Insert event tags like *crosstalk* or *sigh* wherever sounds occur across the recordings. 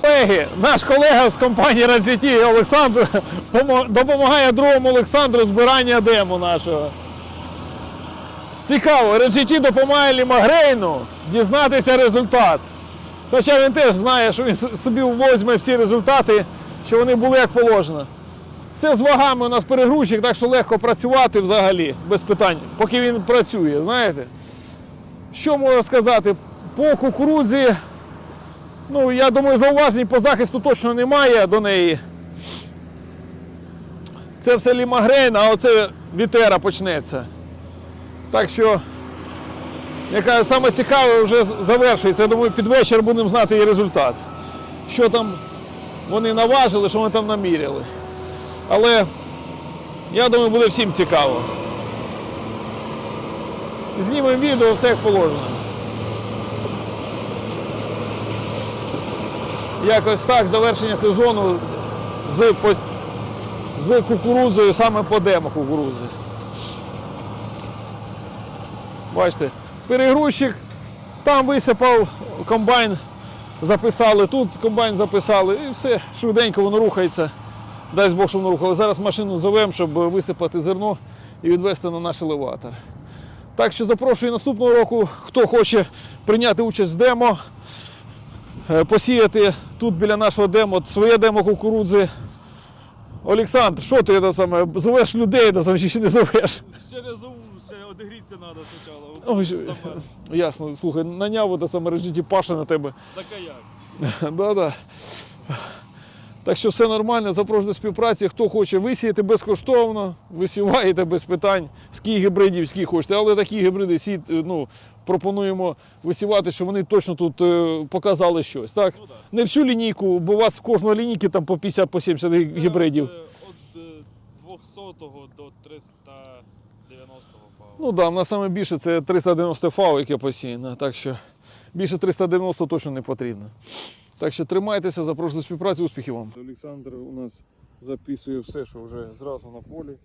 колеги, наш колега з компанії RGT Олександр допомагає другому Олександру збирання дему нашого. Цікаво, RGT допомагає Лімагрейну дізнатися результат. Хоча він теж знає, що він собі возьме всі результати, що вони були як положено. Це з вагами у нас перегрузчик, так що легко працювати взагалі, без питань, поки він працює, знаєте. Що можу сказати? По кукурудзі, ну, я думаю, зауважень по захисту точно немає до неї. Це все лімагрейн, а оце вітера почнеться. Так що, яка саме цікаве вже завершується. Я думаю, під вечір будемо знати її результат. Що там вони наважили, що вони там наміряли. Але я думаю, буде всім цікаво. Знімемо відео, все як положено. Якось так, завершення сезону з, з кукурудзою, саме по демо кукурудзи. Бачите, перегрузчик, там висипав комбайн, записали, тут комбайн записали і все, швиденько воно рухається. Дай Бог, щоб воно рухало. Зараз машину зовемо, щоб висипати зерно і відвести на наш елеватор. Так що запрошую наступного року, хто хоче прийняти участь в демо, посіяти тут біля нашого демо своє демо кукурудзи. Олександр, що ти це саме? Зовеш людей, це саме, чи ще не зовеш? Ще зову ще одігріться треба спочатку. Ой, що- Ясно, слухай, наняв та саме режиті Паша на тебе. Так а як? *laughs* Да-да. Так що все нормально, запрошую до співпраці. Хто хоче висіяти безкоштовно, висіваєте без питань, скільки гібридів, скільки хочете. Але такі гібриди сі, ну, пропонуємо висівати, щоб вони точно тут е, показали щось. Так? Ну, да. Не всю лінійку, бо у вас в кожної лінійки там по 50 по 70 гібридів. Е, 200 до 390 пав. Ну так, да, в нас саме більше це 390 фау, яке посіяно. Так що більше 390 точно не потрібно. Так що тримайтеся, запрошую до співпраці, успіхів вам. Олександр у нас записує все, що вже зразу на полі.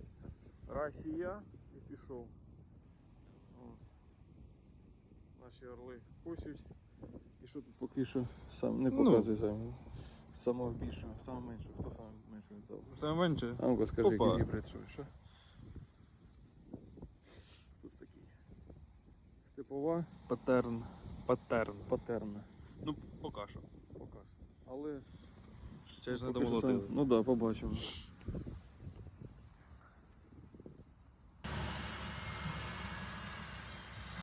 Росія і пішов. О. Наші орли косять. І що тут поки що сам не Ну. показує сам. Самого більшого, самого меншого. Хто саме меншого віддав? Саме менше. А скажи, Опа. який гібрид, що? що? Хтось такий? Степова Патерн. Патерн. патерна. Ну, поки що. Але Ще ж не домолотили. Ну так, да, побачимо.